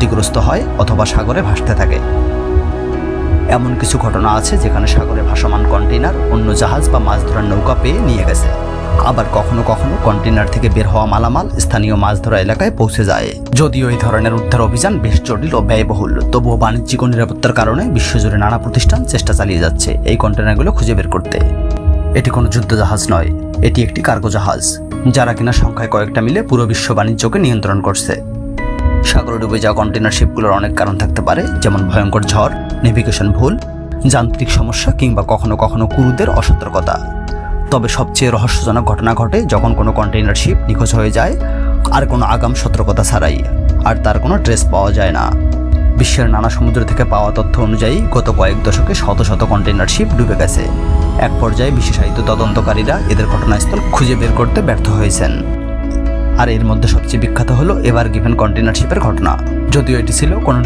ক্ষতিগ্রস্ত হয় অথবা সাগরে ভাসতে থাকে। এমন কিছু ঘটনা আছে যেখানে সাগরে ভাসমান কন্টেইনার অন্য জাহাজ বা মাছ ধরার নৌকা পেয়ে নিয়ে গেছে। আবার কখনো কখনো কন্টেনার থেকে বের হওয়া মালামাল স্থানীয় মাছ ধরা এলাকায় পৌঁছে যায়। যদিও এই ধরনের উদ্ধার অভিযান বেশ জটিল ও ব্যয়বহুল, তবুও বাণিজ্যিক ও নিরাপত্তার কারণে বিশ্বজুড়ে নানা প্রতিষ্ঠান চেষ্টা চালিয়ে যাচ্ছে এই কন্টেনারগুলো খুঁজে বের করতে। এটি কোনো যুদ্ধ জাহাজ নয়, এটি একটি কার্গো জাহাজ, যারা কিনা সংখ্যায় কয়েকটা মিলে পুরো বিশ্ব বাণিজ্যকে নিয়ন্ত্রণ করছে। সাগরে ডুবে যাওয়া কন্টেনার শিপগুলোর অনেক কারণ থাকতে পারে, যেমন ভয়ঙ্কর ঝড় নেভিগেশন ভুল, যান্ত্রিক সমস্যা কিংবা কখনো কখনো কুরুদের অসতর্কতা। তবে সবচেয়ে রহস্যজনক ঘটনা ঘটে যখন কোনো কন্টেইনার শিপ নিখোঁজ হয়ে যায়, আর কোনো আগাম সতর্কতা ছাড়াই, আর তার কোনো ট্রেস পাওয়া যায় না। বিশ্বের নানা সমুদ্র থেকে পাওয়া তথ্য অনুযায়ী গত কয়েক দশকে শত শত কন্টেইনার শিপ ডুবে গেছে। এক পর্যায়ে বিশেষায়িত তদন্তকারীরা এদের ঘটনাস্থল খুঁজে বের করতে ব্যর্থ হয়েছেন। আর এর মধ্যে সবচেয়ে বিখ্যাত হলো এবার গিভেন কন্টেনারশিপের ঘটনা। যদিও এটি ছিল কোনো